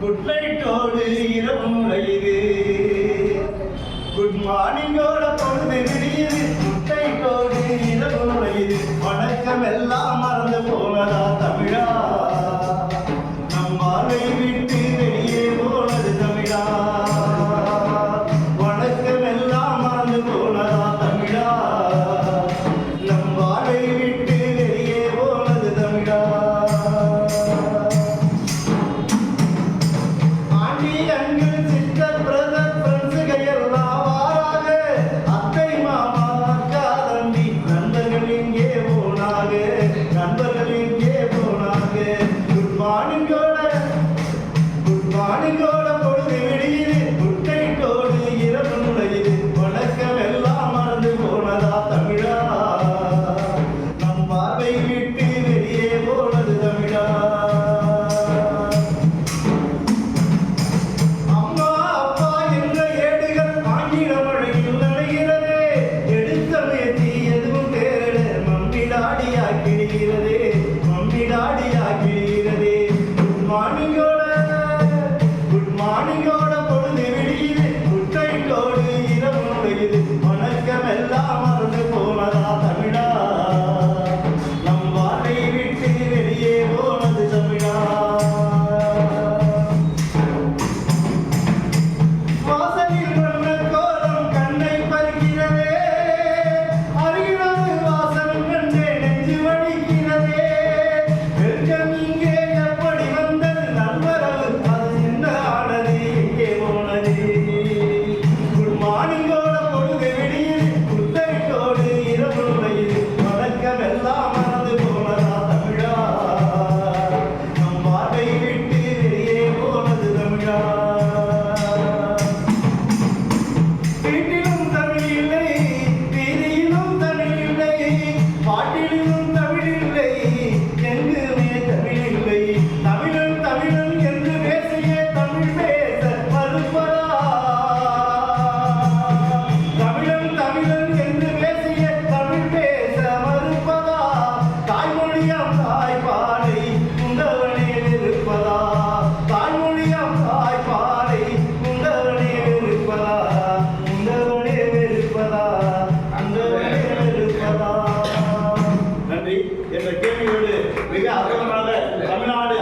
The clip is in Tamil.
குட் நைட்டோடு இரவு நுழையுது குட் மார்னிங்கோட பொழுது விடியுது குட் நைட்டோடு இரவு நுழையுது வணக்கம் எல்லாம் மறந்து போனதா தமிழா? நம் பார்வை மாணிக்கோட இயற்கையோடு மிக அகலமான தமிழ்நாடு